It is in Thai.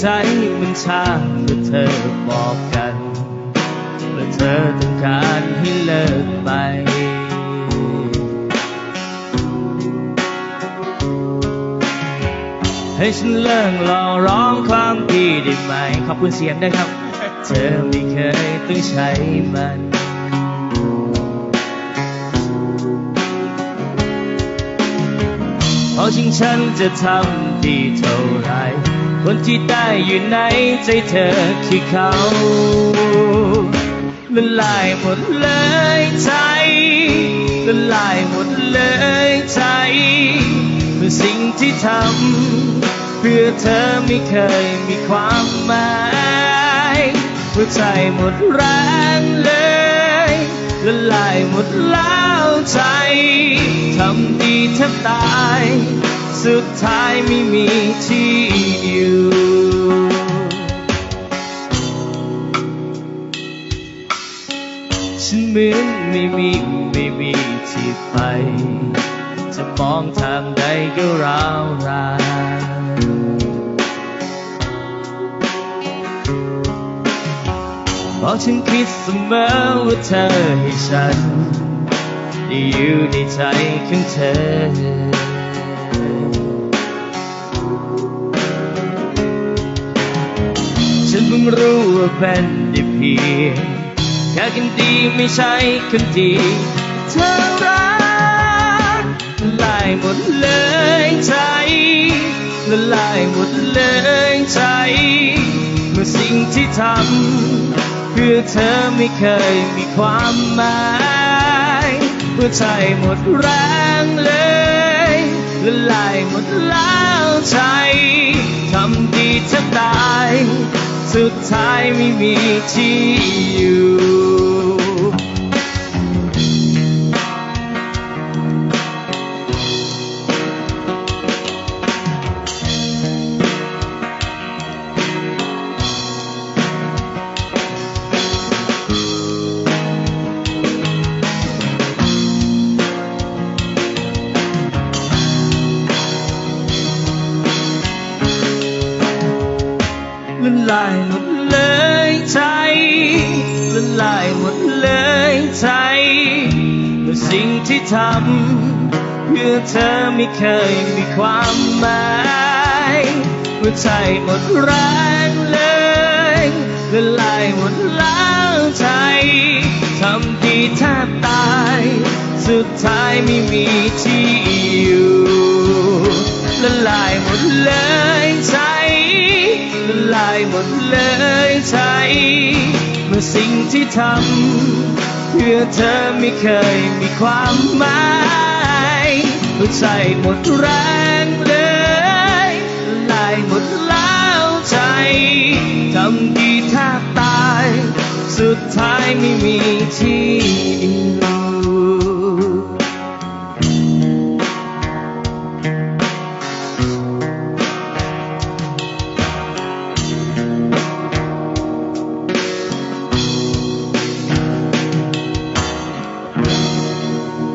ใจมันชาเมื่อเธอบอกกันว่าเธอต้องการให้เลิกไปให้ฉันเลิกรอร้องความดีได้ไหม ขอบคุณเสียงด้วยครับ เธอไม่เคยต้องใช้มันเพราะฉันฉันจะทำดีเท่าไร คนที่ได้อยู่ในใจเธอคือเขาละลายหมดเลยใจละลายหมดเลยใจเมื่อสิ่งที่ทำเพื่อเธอไม่เคยมีความหมายหัวใจหมดแรงเลยละลายหมดแล้วใจทำดีแทบตาย สุดท้ายไม่มีที่อยู่ฉันเหมือนไม่มีไม่มีที่ไป จะมองทางใดก็ร้าวรานเพราะฉันคิดเสมอว่าเธอให้ฉัน ได้อยู่ในใจของเธอ พิ่งรู้ว่าเป็นได้เพียงแค่คนดีไม่ใช่คนดี เธอรักละลายหมดเลยใจละลายหมดเลยใจ เมื่อสิ่งที่ทำเพื่อเธอไม่เคยมีความหมายหัวใจหมดแรงเลยละลายหมดแล้วใจทำดีแทบตาย สุดท้ายไม่มีที่อยู่ ละลายหมดเลยใจละลายหมดเลยใจสิ่งที่ทำเพื่อเธอไม่เคยมีความหมายหัวใจหมดแรงเลยละลายหมดแล้วใจทำดีแทบตาย สุดท้ายไม่มีที่อยู่ละลายหมดเลย ลายหมดเลยใจ เมื่อสิ่งที่ทำเพื่อเธอไม่เคยมีความหมายหัวใจหมดแรงเลยละลายหมดแล้วใจทำดีแทบตาย สุดท้ายไม่มีที่อยู่